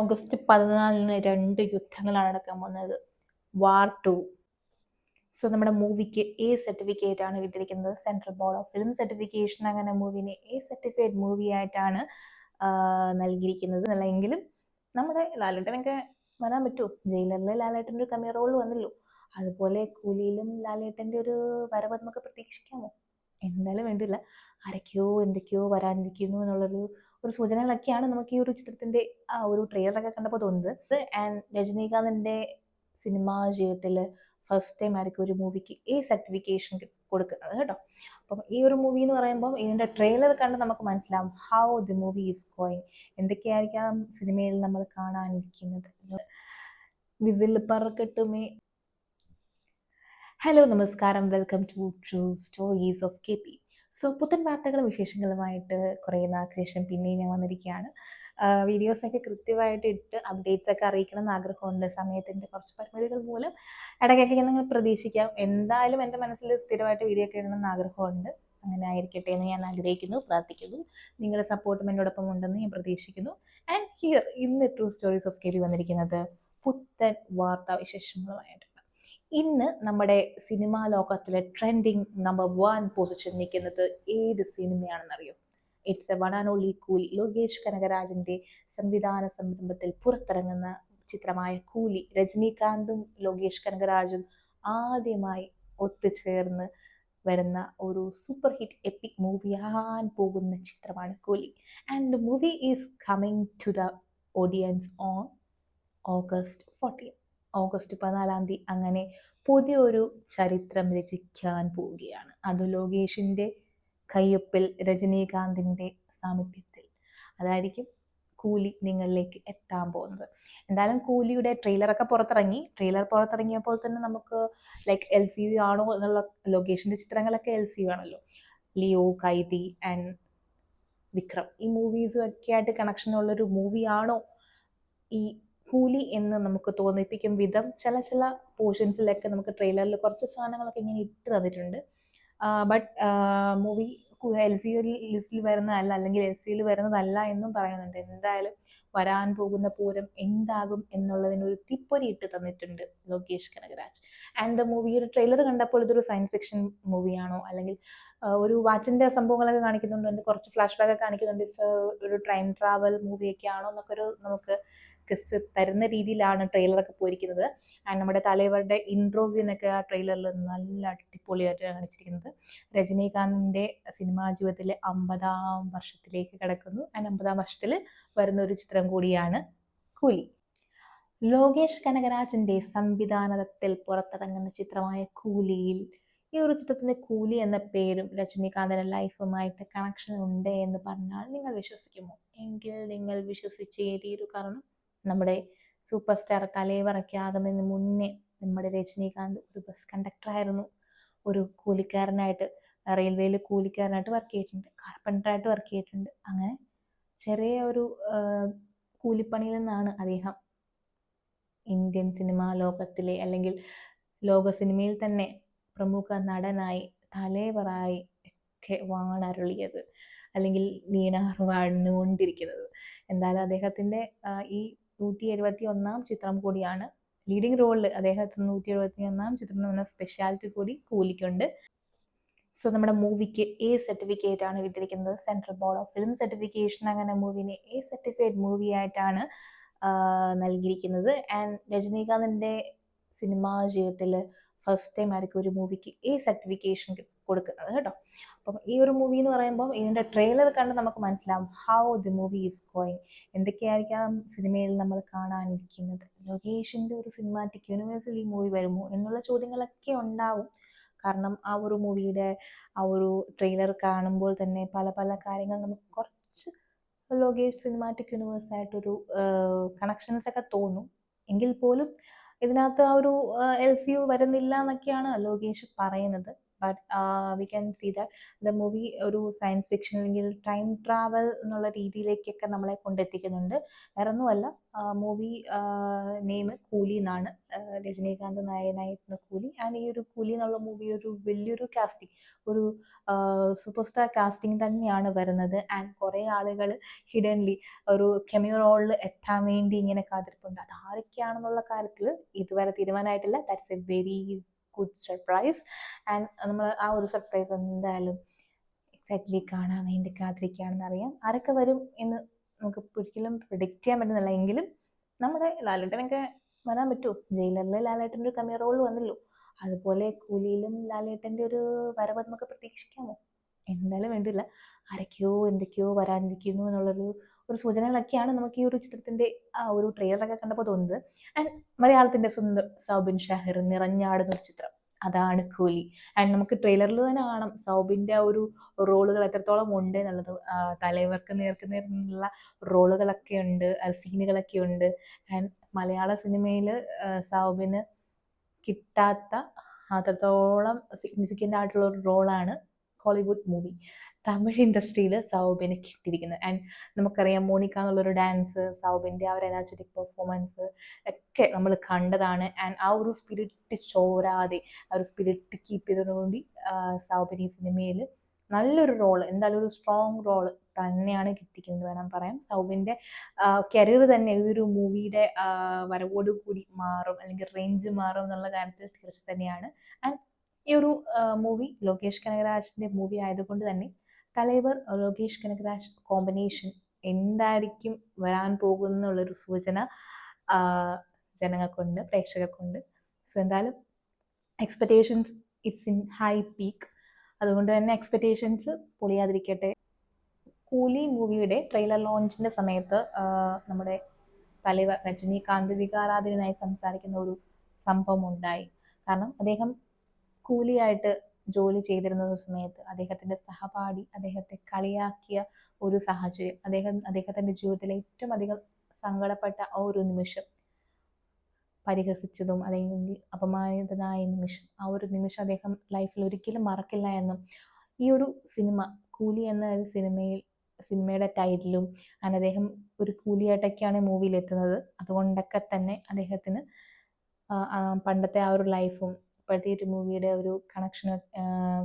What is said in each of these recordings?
August പതിനാലിന് രണ്ട് യുദ്ധങ്ങളാണ് നടക്കാൻ പോകുന്നത്. വാർ ടു സോ നമ്മുടെ മൂവിക്ക് എ സർട്ടിഫിക്കറ്റ് ആണ് കിട്ടിയിരിക്കുന്നത്. Central board of film certification അങ്ങനെ മൂവിനെ എ സർട്ടിഫൈഡ് മൂവി ആയിട്ടാണ് നൽകിയിരിക്കുന്നത്. അല്ലെങ്കിലും നമ്മുടെ ലാലേട്ടനൊക്കെ വരാൻ പറ്റുമോ? ജയിലറിലെ ലാലേട്ടന്റെ ഒരു കമ്മിയ റോൾ വന്നല്ലോ. അതുപോലെ കൂലിയിലും ലാലേട്ടന്റെ ഒരു വരവ് നമുക്ക് പ്രതീക്ഷിക്കാമോ? എന്തായാലും വേണ്ടില്ല. ആരൊക്കെയോ എന്തൊക്കെയോ വരാനിരിക്കുന്നു എന്നുള്ളൊരു ഒരു സൂചനകളൊക്കെയാണ് നമുക്ക് ഈ ഒരു ചിത്രത്തിന്റെ ആ ഒരു ട്രെയിലറൊക്കെ കണ്ടപ്പോൾ തോന്നുന്നത്. ആൻഡ് രജനീകാന്തിന്റെ സിനിമാ ജീവിതത്തിൽ ഫസ്റ്റ് ടൈം ആയിരിക്കും ഒരു മൂവിക്ക് ഈ സർട്ടിഫിക്കേഷൻ കൊടുക്കുന്നത് കേട്ടോ. അപ്പം ഈ ഒരു മൂവി എന്ന് പറയുമ്പോൾ ഇതിന്റെ ട്രെയിലർ കണ്ട് നമുക്ക് മനസ്സിലാവും how the movie is going എന്തൊക്കെയായിരിക്കാം സിനിമയിൽ നമ്മൾ കാണാനിരിക്കുന്നത്. വിസിൽ പറക്കട്ടുമേ. ഹലോ നമസ്കാരം. Welcome to true stories of K P so പുത്തൻ വാർത്തകളും വിശേഷങ്ങളുമായിട്ട് കുറേ നാൾക്ക് ശേഷം പിന്നെയും ഞാൻ വന്നിരിക്കുകയാണ്. വീഡിയോസൊക്കെ കൃത്യമായിട്ട് ഇട്ട് അപ്ഡേറ്റ്സ് ഒക്കെ അറിയിക്കണം എന്ന് ആഗ്രഹമുണ്ട്. സമയത്തിന്റെ കുറച്ച് പരിമിതികൾ മൂലം ഇടയ്ക്കൊക്കെ നിങ്ങൾ പ്രതീക്ഷിക്കാം. എന്തായാലും എന്റെ മനസ്സിൽ സ്ഥിരമായിട്ട് വീഡിയോ ഒക്കെ ഇടണമെന്ന് ആഗ്രഹമുണ്ട്. അങ്ങനെ ആയിരിക്കട്ടെ എന്ന് ഞാൻ ആഗ്രഹിക്കുന്നു പ്രാർത്ഥിക്കുന്നു. നിങ്ങളുടെ സപ്പോർട്ടും എന്നോടൊപ്പം ഉണ്ടെന്ന് ഞാൻ പ്രതീക്ഷിക്കുന്നു. ആൻഡ് ഹിയർ ഇന്ന് ട്രൂ സ്റ്റോറീസ് ഓഫ് കെ വന്നിരിക്കുന്നത് പുത്തൻ വാർത്താ വിശേഷങ്ങളുമായിട്ട് ഇന്ന് നമ്മുടെ സിനിമാ ലോകത്തിലെ ട്രെൻഡിങ് നമ്പർ വൺ പൊസിഷൻ നിൽക്കുന്നത് ഏത് സിനിമയാണെന്നറിയോ? It's a one and only Coolie. Lokesh കനകരാജിന്റെ സംവിധാന സംരംഭത്തിൽ പുറത്തിറങ്ങുന്ന ചിത്രമായ കൂലി രജനീകാന്തും ലോകേഷ് കനകരാജും ആദ്യമായി ഒത്തുചേർന്ന് വരുന്ന ഒരു സൂപ്പർ ഹിറ്റ് എപ്പിക് മൂവിയാൻ പോകുന്ന ചിത്രമാണ് Coolie. And the movie is coming to the audience on August fourteen August പതിനാലാം തീയതി അങ്ങനെ പുതിയൊരു ചരിത്രം രചിക്കാൻ പോവുകയാണ്. അത് ലോകേഷിന്റെ കയ്യൊപ്പിൽ രജനീകാന്തിന്റെ സാമീപ്യത്തിൽ. അതായിരിക്കും കൂലി നിങ്ങളിലേക്ക് എത്താൻ പോകുന്നത്. എന്തായാലും കൂലിയുടെ ട്രെയിലറൊക്കെ പുറത്തിറങ്ങി. ട്രെയിലർ പുറത്തിറങ്ങിയപ്പോൾ തന്നെ നമുക്ക് ലൈക്ക് എൽ സി വി ആണോ എന്നുള്ള ലൊക്കേഷന്റെ ചിത്രങ്ങളൊക്കെ എൽ സി വി ആണല്ലോ. Leo Kaithi and Vikram. ഈ മൂവീസും ഒക്കെ ആയിട്ട് കണക്ഷൻ ഉള്ളൊരു മൂവിയാണോ ഈ കൂലി എന്ന് നമുക്ക് തോന്നിപ്പിക്കും വിധം ചില ചില പോർഷൻസിലൊക്കെ നമുക്ക് ട്രെയിലറിൽ കുറച്ച് സാധനങ്ങളൊക്കെ ഇങ്ങനെ ഇട്ട് തന്നിട്ടുണ്ട്. ബട്ട് മൂവി എൽ സി ലിസ്റ്റിൽ വരുന്നതല്ല അല്ലെങ്കിൽ എൽ സിയിൽ വരുന്നതല്ല എന്നും പറയുന്നുണ്ട്. എന്തായാലും വരാൻ പോകുന്ന പൂരം എന്താകും എന്നുള്ളതിന് ഒരു തിപ്പൊരി ഇട്ട് തന്നിട്ടുണ്ട് ലോകേഷ് കനകരാജ്. ആൻഡ് ദ മൂവിയുടെ ട്രെയിലർ കണ്ടപ്പോൾ ഇതൊരു സയൻസ് ഫിക്ഷൻ മൂവിയാണോ അല്ലെങ്കിൽ ഒരു വാച്ചിന്റെ സംഭവങ്ങളൊക്കെ കാണിക്കുന്നുണ്ട്. കുറച്ച് ഫ്ലാഷ് ബാക്ക് കാണിക്കുന്നുണ്ട്. ഒരു ടൈം ട്രാവൽ മൂവിയൊക്കെ ആണോ? എന്നൊക്കെ ഒരു നമുക്ക് ഗസ് തരുന്ന രീതിയിലാണ് ട്രെയിലറൊക്കെ പോയിരിക്കുന്നത്. ആൻഡ് നമ്മുടെ തലവരുടെ ഇൻട്രോസിനൊക്കെ ആ ട്രെയിലറിൽ നല്ല അടിപൊളിയായിട്ട് കാണിച്ചിരിക്കുന്നത്. രജനീകാന്തിന്റെ സിനിമാ ജീവിതത്തിലെ അമ്പതാം വർഷത്തിലേക്ക് കിടക്കുന്നു. ആൻഡ് അമ്പതാം വർഷത്തിൽ വരുന്ന ഒരു ചിത്രം കൂടിയാണ് കൂലി. ലോകേഷ് കനകരാജിന്റെ സംവിധാനത്തിൽ പുറത്തിറങ്ങുന്ന ചിത്രമായ കൂലിയിൽ ഈ ഒരു ചിത്രത്തിന്റെ കൂലി എന്ന പേരും രജനീകാന്തിന്റെ ലൈഫുമായിട്ട് കണക്ഷൻ ഉണ്ട് എന്ന് പറഞ്ഞാൽ നിങ്ങൾ വിശ്വസിക്കുമോ? എങ്കിൽ നിങ്ങൾ വിശ്വസിച്ചേ തീരൂ. കാരണം നമ്മുടെ സൂപ്പർ സ്റ്റാർ തലൈവറൊക്കെ മുന്നേ നമ്മുടെ രജനീകാന്ത് ഒരു ബസ് കണ്ടക്ടറായിരുന്നു ഒരു കൂലിക്കാരനായിട്ട് റെയിൽവേയിൽ കൂലിക്കാരനായിട്ട് വർക്ക് ചെയ്തിട്ടുണ്ട്. കാർപ്പന്ററായിട്ട് വർക്ക് ചെയ്തിട്ടുണ്ട്. അങ്ങനെ ചെറിയ ഒരു കൂലിപ്പണിയിൽ നിന്നാണ് അദ്ദേഹം ഇന്ത്യൻ സിനിമാ ലോകത്തിലെ അല്ലെങ്കിൽ ലോക സിനിമയിൽ തന്നെ പ്രമുഖ നടനായി തലേവറായി ഒക്കെ വാണരുളിയത്. അല്ലെങ്കിൽ വീണാർ വാഴ്ന്നുകൊണ്ടിരിക്കുന്നത് എന്തായാലും അദ്ദേഹത്തിന്റെ ഈ നൂറ്റി എഴുപത്തി ഒന്നാം ചിത്രം കൂടിയാണ്. ലീഡിംഗ് റോളിൽ അദ്ദേഹത്തിന് നൂറ്റി എഴുപത്തി ഒന്നാം ചിത്രം എന്ന സ്പെഷ്യാലിറ്റി കൂടി കൂലിക്കുണ്ട്. സോ നമ്മുടെ മൂവിക്ക് എ സർട്ടിഫിക്കറ്റ് ആണ് കിട്ടിയിരിക്കുന്നത്. Central board of film certification അങ്ങനെ മൂവിനെ എ സർട്ടിഫൈഡ് മൂവി ആയിട്ടാണ് നൽകിയിരിക്കുന്നത്. ആൻഡ് രജനീകാന്തിന്റെ സിനിമാ ജീവിതത്തിൽ ഫസ്റ്റ് ടൈം ആയിരിക്കും ഒരു മൂവിക്ക് എ സർട്ടിഫിക്കേഷൻ കൊടുക്കുന്നത് കേട്ടോ. അപ്പം ഈ ഒരു മൂവി എന്ന് പറയുമ്പോൾ ഇതിന്റെ ട്രെയിലർ കണ്ട് നമുക്ക് മനസ്സിലാവും how the movie is going എന്തൊക്കെയായിരിക്കാം സിനിമയിൽ നമ്മൾ കാണാനിരിക്കുന്നത്? ലൊക്കേഷന്റെ ഒരു സിനിമാറ്റിക് യൂണിവേഴ്സിൽ ഈ മൂവി വരുമോ എന്നുള്ള ചോദ്യങ്ങളൊക്കെ ഉണ്ടാവും. കാരണം ആ ഒരു മൂവിയുടെ ആ ഒരു ട്രെയിലർ കാണുമ്പോൾ തന്നെ പല പല കാര്യങ്ങൾ നമുക്ക് കുറച്ച് ലോകേഷ് സിനിമാറ്റിക് യൂണിവേഴ്സായിട്ടൊരു കണക്ഷൻസ് ഒക്കെ തോന്നും. എങ്കിൽ പോലും ഇതിനകത്ത് ആ ഒരു എൽ സി യു വരുന്നില്ല എന്നൊക്കെയാണ് ലോകേഷ് പറയുന്നത്. But we can see that the movie ഒരു സയൻസ് ഫിക്ഷൻ അല്ലെങ്കിൽ ടൈം ട്രാവൽ എന്നുള്ള രീതിയിലേക്കൊക്കെ നമ്മളെ കൊണ്ടെത്തിക്കുന്നുണ്ട്. വേറെ ഒന്നുമല്ല മൂവി നെയിം കൂലി എന്നാണ്. രജനീകാന്ത് നായകനായിരുന്ന കൂലി. ആൻഡ് ഈ ഒരു കൂലി എന്നുള്ള മൂവി ഒരു വലിയൊരു കാസ്റ്റിംഗ് ഒരു സൂപ്പർ സ്റ്റാർ കാസ്റ്റിംഗ് തന്നെയാണ് വരുന്നത്. ആൻഡ് കുറേ ആളുകൾ ഹിഡൻലി ഒരു കെമിയോ റോളിൽ എത്താൻ വേണ്ടി ഇങ്ങനെ കാത്തിരിപ്പുണ്ട്. അത് ആരൊക്കെയാണെന്നുള്ള കാര്യത്തിൽ ഇതുവരെ തീരുമാനമായിട്ടില്ല. That's a very good surprise and നമ്മൾ ആ ഒരു സർപ്രൈസ് എന്തായാലും എക്സാക്ട്ലി കാണാൻ വേണ്ടി കാത്തിരിക്കുകയാണെന്ന് അറിയാം. ആരൊക്കെ വരും എന്ന് നമുക്ക് ഒരിക്കലും പ്രിഡിക്റ്റ് ചെയ്യാൻ പറ്റുന്നില്ല. എങ്കിലും നമ്മുടെ ലാലേട്ടനൊക്കെ വരാൻ പറ്റുമോ ജയിലറിലെ ലാലേട്ടന്റെ ഒരു കമ്മിയ റോൾ വന്നല്ലോ. അതുപോലെ കൂലിയിലും ലാലേട്ടന്റെ ഒരു വരവ് നമുക്ക് പ്രതീക്ഷിക്കാമോ? എന്തായാലും വേണ്ടില്ല. ആരൊക്കെയോ എന്തൊക്കെയോ വരാനിരിക്കുന്നു എന്നുള്ളൊരു ഒരു സൂചനകളൊക്കെയാണ് നമുക്ക് ഈ ഒരു ചിത്രത്തിന്റെ ആ ഒരു ട്രെയിലറൊക്കെ കണ്ടപ്പോൾ തോന്നുന്നത്. ആൻഡ് മലയാളത്തിന്റെ സ്വന്തം സൗബിൻ ഷാഹിർ നിറഞ്ഞാടുന്ന ഒരു ചിത്രം. അതാണ് കൂലി. ആൻഡ് നമുക്ക് ട്രെയിലറിൽ തന്നെ കാണാം സൗബിന്റെ ആ ഒരു റോളുകൾ എത്രത്തോളം ഉണ്ട് എന്നുള്ളത്. തലവർക്ക് നേർക്ക് നേർന്നുള്ള റോളുകളൊക്കെ ഉണ്ട് സീനുകളൊക്കെ ഉണ്ട്. ആൻഡ് മലയാള സിനിമയിൽ സൗബിന് കിട്ടാത്ത അത്രത്തോളം സിഗ്നിഫിക്കന്റ് ആയിട്ടുള്ള ഒരു റോളാണ് ഹോളിവുഡ് മൂവി തമിഴ് ഇൻഡസ്ട്രിയിൽ സൗബിനെ കിട്ടിയിരിക്കുന്നത്. ആൻഡ് നമുക്കറിയാം മോണിക്ക എന്നുള്ളൊരു ഡാൻസ് സൗബിന്റെ ആ ഒരു എനർജറ്റിക് പെർഫോമൻസ് ഒക്കെ നമ്മൾ കണ്ടതാണ്. ആൻഡ് ആ ഒരു സ്പിരിറ്റ് ചോരാതെ ആ ഒരു സ്പിരിറ്റ് കീപ്പ് ചെയ്തതുകൊണ്ട് സൗബിൻ ഈ സിനിമയിൽ നല്ലൊരു റോൾ എന്തായാലും ഒരു സ്ട്രോങ് റോൾ തന്നെയാണ് കിട്ടിക്കുന്നത് വേണം പറയാം സൗബിന്റെ കരിയർ തന്നെ ഈ ഒരു മൂവിയുടെ വരവോട് കൂടി മാറും അല്ലെങ്കിൽ റേഞ്ച് മാറും എന്നുള്ള കാര്യത്തിൽ തീർച്ച തന്നെയാണ്. ആൻഡ് ഈ ഒരു മൂവി ലോകേഷ് കനകരാജിന്റെ മൂവി ആയതുകൊണ്ട് തന്നെ തലൈവർ ലോകേഷ് കനകരാജ് കോമ്പിനേഷൻ എന്തായിരിക്കും വരാൻ പോകുന്നുള്ളൊരു സൂചന ജനങ്ങൾക്കുണ്ട് പ്രേക്ഷകർക്കുണ്ട്. സോ എന്തായാലും expectations it's in high peak അതുകൊണ്ട് തന്നെ എക്സ്പെക്റ്റേഷൻസ് പൊളിയാതിരിക്കട്ടെ. കൂലി മൂവിയുടെ ട്രെയിലർ ലോഞ്ചിന്റെ സമയത്ത് നമ്മുടെ തലൈവർ രജനീകാന്ത് വികാരാധീനായി സംസാരിക്കുന്ന ഒരു സംഭവം ഉണ്ടായി കാരണം അദ്ദേഹം കൂലിയായിട്ട് ജോലി ചെയ്തിരുന്ന സമയത്ത് അദ്ദേഹത്തിന്റെ സഹപാഠി അദ്ദേഹത്തെ കളിയാക്കിയ ഒരു സാഹചര്യം അദ്ദേഹം അദ്ദേഹത്തിന്റെ ജീവിതത്തിലെ ഏറ്റവും അധികം സങ്കടപ്പെട്ട ആ ഒരു നിമിഷം പരിഹസിച്ചതും അല്ലെങ്കിൽ അപമാനിതനായ നിമിഷം ആ ഒരു നിമിഷം അദ്ദേഹം ലൈഫിൽ ഒരിക്കലും മറക്കില്ല എന്നും ഈ ഒരു സിനിമ കൂലി എന്ന ഒരു സിനിമയിൽ സിനിമയുടെ ടൈറ്റിലും അങ്ങനെ അദ്ദേഹം ഒരു കൂലിയായിട്ടൊക്കെയാണ് മൂവിയിൽ എത്തുന്നത് അതുകൊണ്ടൊക്കെ തന്നെ അദ്ദേഹത്തിന് പണ്ടത്തെ ആ ഒരു ലൈഫും ഇപ്പോഴത്തെ ഒരു മൂവിയുടെ ഒരു കണക്ഷനും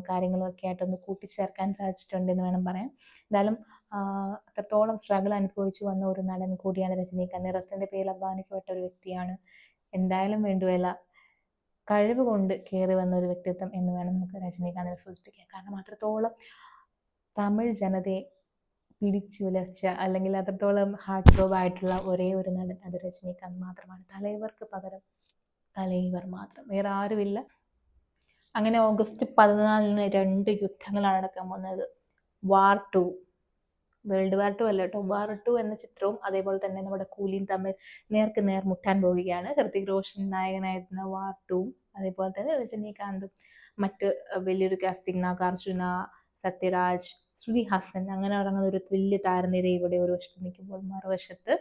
കാര്യങ്ങളും ഒക്കെ ആയിട്ടൊന്ന് കൂട്ടിച്ചേർക്കാൻ സാധിച്ചിട്ടുണ്ട് എന്ന് വേണം പറയാം എന്തായാലും അത്രത്തോളം സ്ട്രഗിൾ അനുഭവിച്ചു വന്ന ഒരു നടൻ കൂടിയാണ് രജനീകാന്ത്. നിറത്തിന്റെ പേരിൽ അഭിമാനിക്കപ്പെട്ട ഒരു വ്യക്തിയാണ്. എന്തായാലും വേണ്ടുവല്ല കഴിവ് കൊണ്ട് കയറി വന്ന ഒരു വ്യക്തിത്വം എന്ന് വേണം നമുക്ക് രജനീകാന്തിനെ സൂചിപ്പിക്കാം കാരണം അത്രത്തോളം തമിഴ് ജനതയെ പിടിച്ചു ഉലർച്ച അല്ലെങ്കിൽ അത്രത്തോളം ഹാർട്ട് ത്രോബ് ആയിട്ടുള്ള ഒരേ ഒരു നടൻ അത് രജനീകാന്ത് മാത്രമാണ്. തലൈവർക്ക് പകരം തലൈവർ മാത്രം. വേറെ ആരുമില്ല. അങ്ങനെ ഓഗസ്റ്റ് പതിനാലിന് രണ്ട് യുദ്ധങ്ങളാണ് നടക്കാൻ പോകുന്നത്. War two world war two അല്ല കേട്ടോ. വാർ ടു എന്ന ചിത്രവും അതേപോലെ തന്നെ നമ്മുടെ കൂലിയും തമ്മിൽ നേർക്ക് നേർ മുട്ടാൻ പോവുകയാണ്. ഹൃതിക് റോഷൻ നായകനായിരുന്ന വാർ ടൂവും അതേപോലെ തന്നെ രജനീകാന്തും മറ്റ് വലിയൊരു കാസ്റ്റിംഗ് നാഗാർജുന സത്യരാജ് ശ്രുതി ഹാസൻ അങ്ങനെ ഇറങ്ങുന്ന ഒരു വലിയ താരനിര ഇവിടെ ഒരു വശത്ത് നിൽക്കുമ്പോൾ മറുവശത്ത്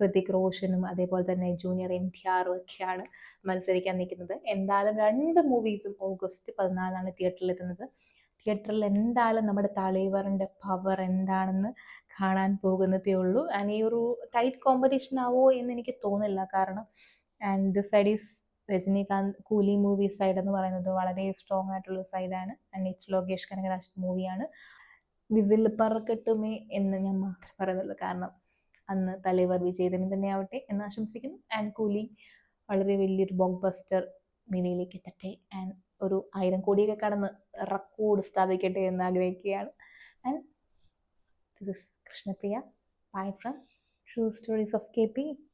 ഹൃതിക് റോഷനും അതേപോലെ തന്നെ ജൂനിയർ എൻ ടി ആറും ഒക്കെയാണ് മത്സരിക്കാൻ നിൽക്കുന്നത്. എന്തായാലും രണ്ട് മൂവീസും ഓഗസ്റ്റ് പതിനാലാണ് തിയേറ്ററിൽ എത്തുന്നത്. തിയേറ്ററിൽ എന്തായാലും നമ്മുടെ തലൈവറിന്റെ പവർ എന്താണെന്ന് കാണാൻ പോകുന്നതേ ഉള്ളൂ. ആൻഡ് ഈ ഒരു ടൈറ്റ് കോമ്പറ്റീഷൻ ആവോ എന്ന് എനിക്ക് തോന്നില്ല കാരണം and the side is Rajinikanth Coolie movie side എന്ന് പറയുന്നത് വളരെ സ്ട്രോങ് ആയിട്ടുള്ള സൈഡാണ് ആൻഡ് ഇറ്റ്സ് ലോകേഷ് കനകരാജ് മൂവിയാണ് വിസിൽ പറക്കട്ടുമേ എന്ന് ഞാൻ മാത്രം പറയുന്നുള്ളൂ. കാരണം അന്ന് തലൈവർ തന്നെ ആവട്ടെ എന്ന് ആശംസിക്കുന്നു. ആൻഡ് കൂലി വളരെ വലിയൊരു ബോക്ക് ബസ്റ്റർ നിലയിലേക്ക് എത്തട്ടെ. ആൻഡ് ഒരു ആയിരം കോടിയൊക്കെ കടന്ന് റെക്കോർഡ് സ്ഥാപിക്കട്ടെ എന്ന് ആഗ്രഹിക്കുകയാണ്. And this is Krishnapriya. Bye from true stories of K P